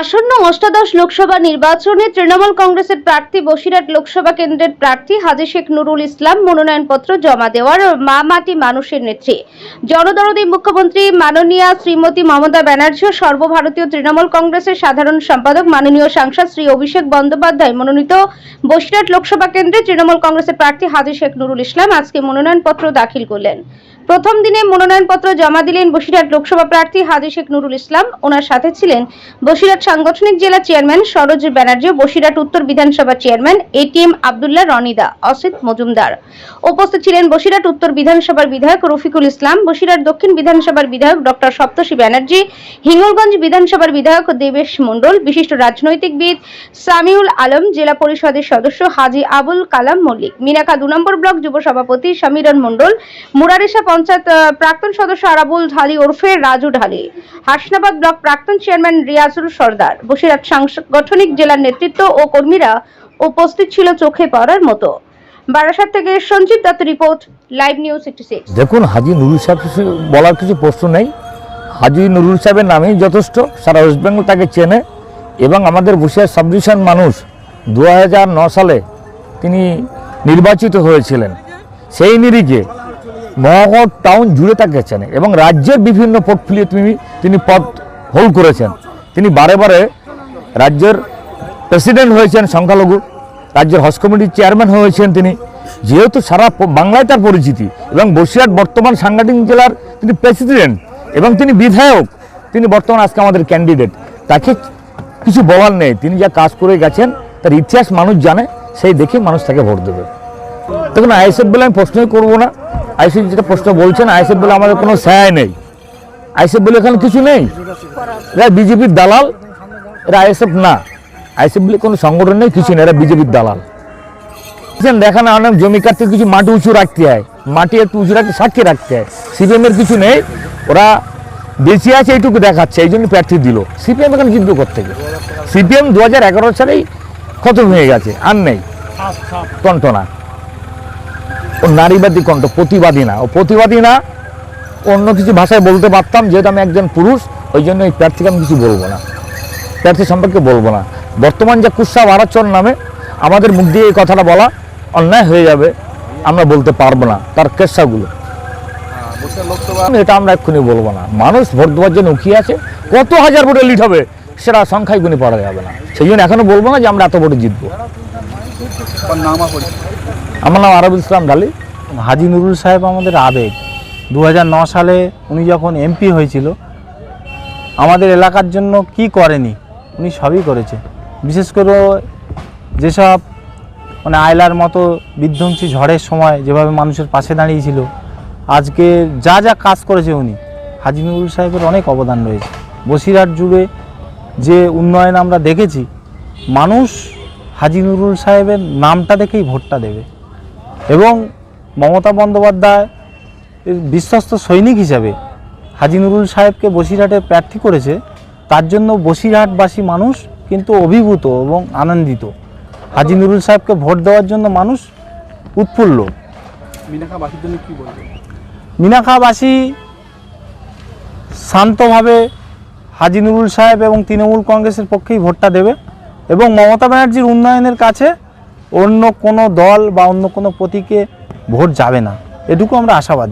আসন্ন অষ্টাদশ লোকসভা নির্বাচনে তৃণমূল কংগ্রেসের প্রার্থী বসিরহাট লোকসভা কেন্দ্রের প্রার্থী হাজী শেখ নুরুল ইসলাম মনোনয়নপত্র জমা দেওয়ার মা মাটি মানুষের নেত্রী। জনদরদী মুখ্যমন্ত্রী মাননীয়া শ্রীমতী মমতা ব্যানার্জি ও সর্বভারতীয় তৃণমূল কংগ্রেসের সাধারণ সম্পাদক মাননীয় সাংসদ শ্রী অভিষেক বন্দ্যোপাধ্যায় মনোনীত বসিরহাট লোকসভা কেন্দ্রে তৃণমূল কংগ্রেসের প্রার্থী হাজী শেখ নুরুল ইসলাম আজকে মনোনয়নপত্র দাখিল করলেন। প্রথম দিনে মনোনয়নপত্র জমা দিলেন বসিরহাট লোকসভা প্রার্থী হাজী শেখ নুরুল ইসলাম। ওনার সাথে ছিলেন বসিরহাট সাংগঠনিক জেলা চেয়ারম্যান সরোজ ব্যানার্জি বসিরহাট উত্তর বিধানসভা চেয়ারম্যান এটিএম আবদুল্লাহ রনিদা, অসিত মজুমদার। উপস্থিত ছিলেন বসিরহাট উত্তর বিধানসভার বিধায়ক রফিকুল ইসলাম, বসিরহাট দক্ষিণ বিধানসভার বিধায়ক ডক্টর সপ্তর্ষি ব্যানার্জি, হিঙ্গলগঞ্জ বিধানসভার বিধায়ক দেবেশ মণ্ডল, বিশিষ্ট রাজনৈতিকবিদ সামিউল আলম, জেলা পরিষদের সদস্য হাজি আবুল কালাম মল্লিক, মিনাকা দু নম্বর ব্লক যুব সভাপতি সমীরন মণ্ডল মুরারিসা পঞ্চায়েত প্রাক্তন সদস্য আরাবুল ঢালি ওরফে রাজু ঢালি। হাসনাবাদ ব্লক প্রাক্তন চেয়ারম্যান রিয়াজুল সর্দার। বসিরহাট সাংগঠনিক জেলার নেতৃত্ব ও কর্মীরা উপস্থিত ছিল চোখে পড়ার মতো। বারাসাত থেকে Sanjit Dutta report, live news eighty six. দেখুন, হাজি নুরুল সাহেব বলার কিছু প্রশ্ন নেই। হাজি নুরুল সাহেবের নামেই যথেষ্ট। সারা ওয়েস্ট বেঙ্গল তাকে চেনে এবং আমাদের বসিরহাট সাবডিভিশন মানুষ দু সালে তিনি নির্বাচিত হয়েছিলেন। সেই নিরিখে মহাগড় টাউন জুড়ে তাকে চেনে এবং রাজ্যের বিভিন্ন পোর্টফোলিও তিনি তিনি পদ হোল্ড করেছেন। তিনি বারে বারে রাজ্যের প্রেসিডেন্ট হয়েছেন সংখ্যালঘু, রাজ্যের হজ কমিটির চেয়ারম্যান হয়েছেন তিনি। যেহেতু সারা বাংলায় তার পরিচিতি এবং বসিরহাট বর্তমান সাংগঠনিক জেলার তিনি প্রেসিডেন্ট এবং তিনি বিধায়ক, তিনি বর্তমান আজকে আমাদের ক্যান্ডিডেট তাকে কিছু বলার নেই। তিনি যা কাজ করে গেছেন, তার ইতিহাস মানুষ জানে, সেই দেখে মানুষ তাকে ভোট দেবে। দেখুন, আইএসএফ বলে আমি প্রশ্নই করব না। আইএসএফ যেটা প্রশ্ন বলছেন আইএসএফ বলে আমাদের কোনো সায় নেই। আইএসএফ বলে এখানে কিছু নেই। এরা বিজেপির দালাল, এরা আইএসএফ না। আইএসএফ বলে কোনো সংগঠন নেই, কিছু নেই, এরা বিজেপির দালাল। দেখেন অনেক জমি কাটতে কিছু মাটি উঁচু রাখতে হয়। মাটি একটু উঁচু রাখতে, সাক্ষী রাখতে হয়। সিপিএম এর কিছু নেই। ওরা বেঁচে আছে, এইটুকু দেখাচ্ছে, এই জন্য প্রার্থী দিল। সিপিএম এখানে জিতবে কোথেকে সিপিএম দু হাজার এগারো সালেই খতম হয়ে গেছে, আর নেই। কণ্ঠ না ও নারীবাদী কণ্ঠ, প্রতিবাদী না। ও প্রতিবাদী না, অন্য কিছু ভাষায় বলতে পারতাম, যেহেতু আমি একজন পুরুষ, ওই জন্য এই প্রার্থীকে আমি কিছু বলব না। প্রার্থী সম্পর্কে বলব না। বর্তমান যে কুৎসা ভাড়াচর নামে, আমাদের মুখ দিয়ে এই কথাটা বলা অন্যায় হয়ে যাবে, আমরা বলতে পারব না, তার কেসাগুলো। এটা আমরা এক্ষুনি বলব না। মানুষ ভোট দেওয়ার জন্য উকিয়ে আছে, কত হাজার ভোটে লিড হবে, সেটা সংখ্যায় গুণে পড়া যাবে না। সেই জন্য এখনও বলব না যে আমরা এত ভোটে জিতবো। আমার নাম আরব ইসলাম ঢালি হাজি নুরুল সাহেব আমাদের আবেগ। দু সালে উনি যখন এমপি হয়েছিল, আমাদের এলাকার জন্য কি করেনি, উনি সবই করেছে। বিশেষ করে যেসব মানে আয়লার মতো বিধ্বংসী ঝড়ের সময় যেভাবে মানুষের পাশে দাঁড়িয়েছিল, আজকে যা যা কাজ করেছে উনি, হাজি নুরুল সাহেবের অনেক অবদান রয়েছে। বসিরহাট জুড়ে যে উন্নয়ন আমরা দেখেছি, মানুষ হাজি নুরুল সাহেবের নামটা দেখেই ভোটটা দেবে। এবং মমতা বন্দ্যোপাধ্যায় বিশ্বস্ত সৈনিক হিসাবে হাজি নুরুল সাহেবকে বসিরহাটে প্রার্থী করেছে তার জন্য বসিরহাটবাসী মানুষ কিন্তু অভিভূত এবং আনন্দিত। হাজি নুরুল সাহেবকে ভোট দেওয়ার জন্য মানুষ উৎফুল্ল। মিনাখাবাসী শান্তভাবে হাজি নুরুল সাহেব এবং তৃণমূল কংগ্রেসের পক্ষেই ভোটটা দেবে এবং মমতা ব্যানার্জির উন্নয়নের কাছে অন্য কোনো দল বা অন্য কোনো প্রতীকে ভোট যাবে না। এটুকু আমরা আশাবাদী।